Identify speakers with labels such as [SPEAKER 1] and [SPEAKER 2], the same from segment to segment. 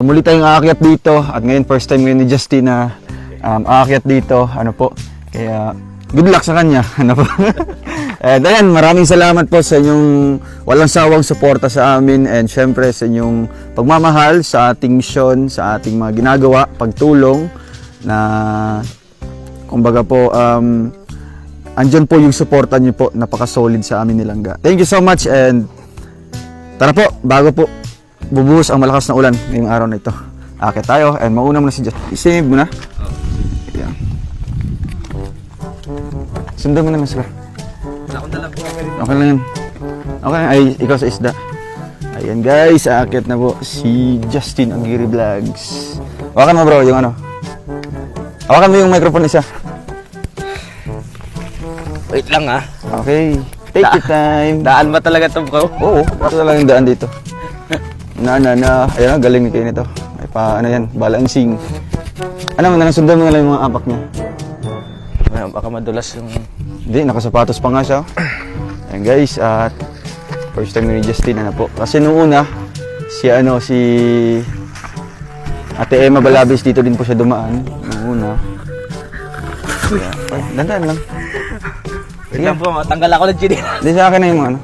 [SPEAKER 1] Muli tayong aakyat dito at ngayon first time ngayon ni Justin na um, aakyat dito. Ano po? Kaya good luck sa kanya. Ano po? and ayan, maraming salamat po sa inyong walang sawang suporta sa amin and syempre sa inyong pagmamahal sa ating misyon, sa ating mga ginagawa, pagtulong na kumbaga po um, andyan po yung suporta niyo po napaka-solid sa amin nilangga. Thank you so much and Tara po, bago po bubuhos ang malakas na ulan ngayong araw na ito. Akit tayo and mauna muna si Just. Isinib mo na. Ayan. Sundan mo na mas Okay lang yan. Okay lang. Ay, ikaw sa isda. Ayan guys, akit na po si Justin Aguirre Vlogs. Hawakan mo bro, yung ano. Hawakan mo yung microphone isa.
[SPEAKER 2] Wait lang ah.
[SPEAKER 1] Okay. Take your time.
[SPEAKER 2] Daan ba talaga ito bro?
[SPEAKER 1] Oo, ito lang yung daan dito. Na, na, na. Ayan, galing ni kayo nito. May pa, ano yan, balancing. Ano mo, nasundan mo na lang yung mga apak niya.
[SPEAKER 2] Ay, baka madulas yung...
[SPEAKER 1] Hindi, nakasapatos pa nga siya. Ayan guys, at first time ni Justin, ano po. Kasi nung una, si ano, si Ate Emma Balabis dito din po siya dumaan. Nung una. Ay, dandan lang.
[SPEAKER 2] Wait lang bro, matanggal ako ng chinila.
[SPEAKER 1] Hindi sa akin na yung mga ano.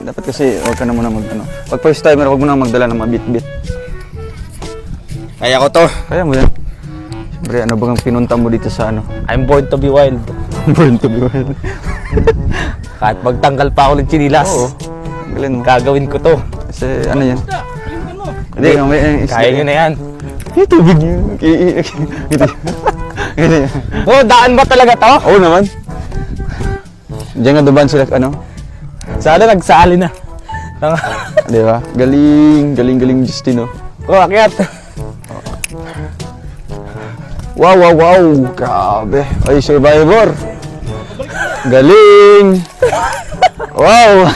[SPEAKER 1] Dapat kasi huwag ka na muna mag ano. Pag first timer, huwag mo na magdala ng mga bit-bit.
[SPEAKER 2] Kaya ko to.
[SPEAKER 1] Kaya mo yan. Siyempre, ano bang pinunta mo dito sa ano?
[SPEAKER 2] I'm born to be wild.
[SPEAKER 1] Born to be wild.
[SPEAKER 2] Kahit magtanggal pa ako ng chinilas.
[SPEAKER 1] Oo. Galing mo.
[SPEAKER 2] Gagawin ko to.
[SPEAKER 1] Kasi ano yan? Hindi, may may-
[SPEAKER 2] Kaya nyo na yan.
[SPEAKER 1] Yung tubig niyo. Ito. Ito.
[SPEAKER 2] Bro, daan ba talaga to?
[SPEAKER 1] Oo naman. Diyan nga duban sila, ano?
[SPEAKER 2] Sana nagsali na.
[SPEAKER 1] Di ba? Galing, galing, galing Justino.
[SPEAKER 2] Bro, akyat.
[SPEAKER 1] Wow, wow, wow. Grabe. Ay, survivor. Galing. Wow.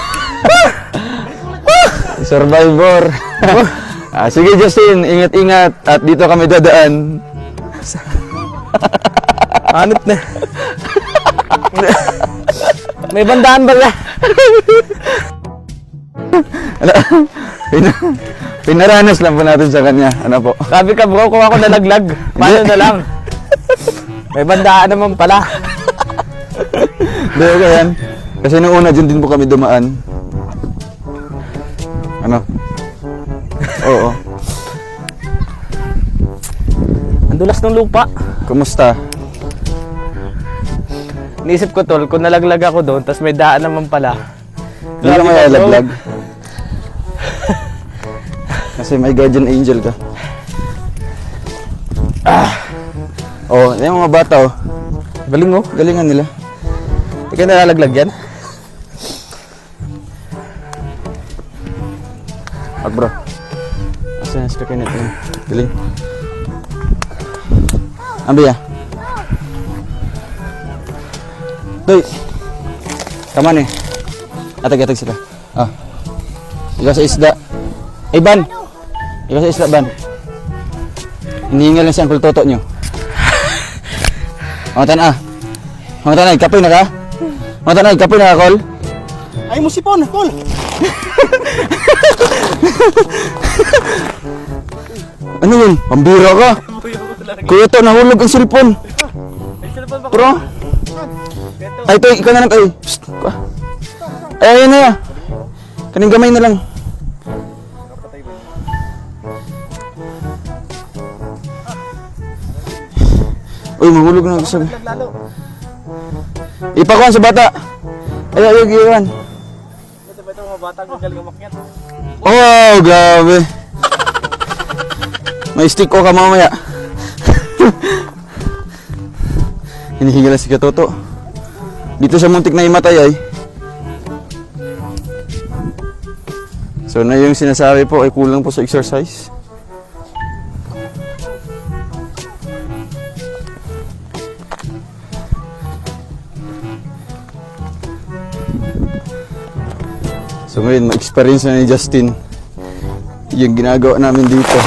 [SPEAKER 1] survivor. ah, sige, Justin. Ingat-ingat. At dito kami dadaan.
[SPEAKER 2] Anot na. May bandaan ba na?
[SPEAKER 1] Pina- pinaranas lang po natin sa kanya. Ano po?
[SPEAKER 2] Sabi ka bro, kung ako nalaglag, paano na lang? May bandaan naman pala.
[SPEAKER 1] Hindi, okay yan. Kasi nung una, dyan din po kami dumaan. Ano? Oo.
[SPEAKER 2] Ang dulas ng lupa.
[SPEAKER 1] Kumusta?
[SPEAKER 2] Naisip ko tol, kung nalaglag ako doon, tapos may daan naman pala.
[SPEAKER 1] Hindi ka
[SPEAKER 2] bro.
[SPEAKER 1] laglag. Kasi may guardian angel ka. Ah! Oh, yung mga bata oh. Galing oh, galingan nila.
[SPEAKER 2] Hindi ka nalalaglag yan?
[SPEAKER 1] At bro. Asa yung sticker nito? Galing. Ambi Toy. Come on eh. Atag-atag sila. Ah. Ikaw sa isda. Ay, Ban. Ikaw sa isda, Ban. Hinihingal na siya ang kultoto nyo. Mga tanah. Mga tanay, kapoy na ka? Mga tanay, kapoy na ka, Col?
[SPEAKER 3] Ay mo sipon, Paul.
[SPEAKER 1] Ano yun? Pambira ka? Kuya to, nahulog ang cellphone. Bro. Ay, ito, ikaw na lang. Ay, psst. Ay, ayun na yan. Kaning gamay na lang. Uy, mahulog na ako sa... Ipakuhan sa bata. Ay, ay, ay, iwan. Oh, grabe. May stick ko ka mamaya. Hinihigalan si Katoto. Dito sa muntik na imatay ay. So na yung sinasabi po ay kulang po sa exercise. So ngayon, ma-experience na ni Justin yung ginagawa namin dito.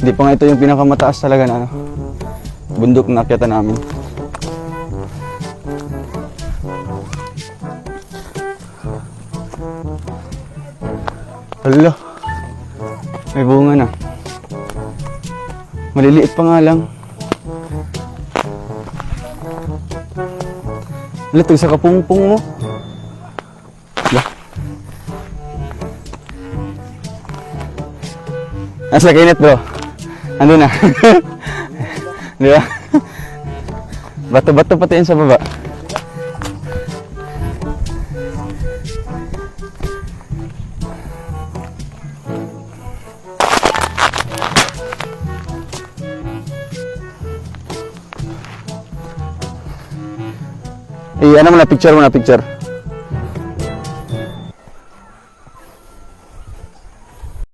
[SPEAKER 1] Hindi pa nga ito yung pinakamataas talaga na ano, bundok na akyatan namin. Hala. May bunga na. Maliliit pa nga lang. Ito sa kapungpong mo. Wala. Nasa kinet bro. Ando na. Di ba? Bato-bato pati yun sa baba. Eh, ano mo na, picture mo na, picture.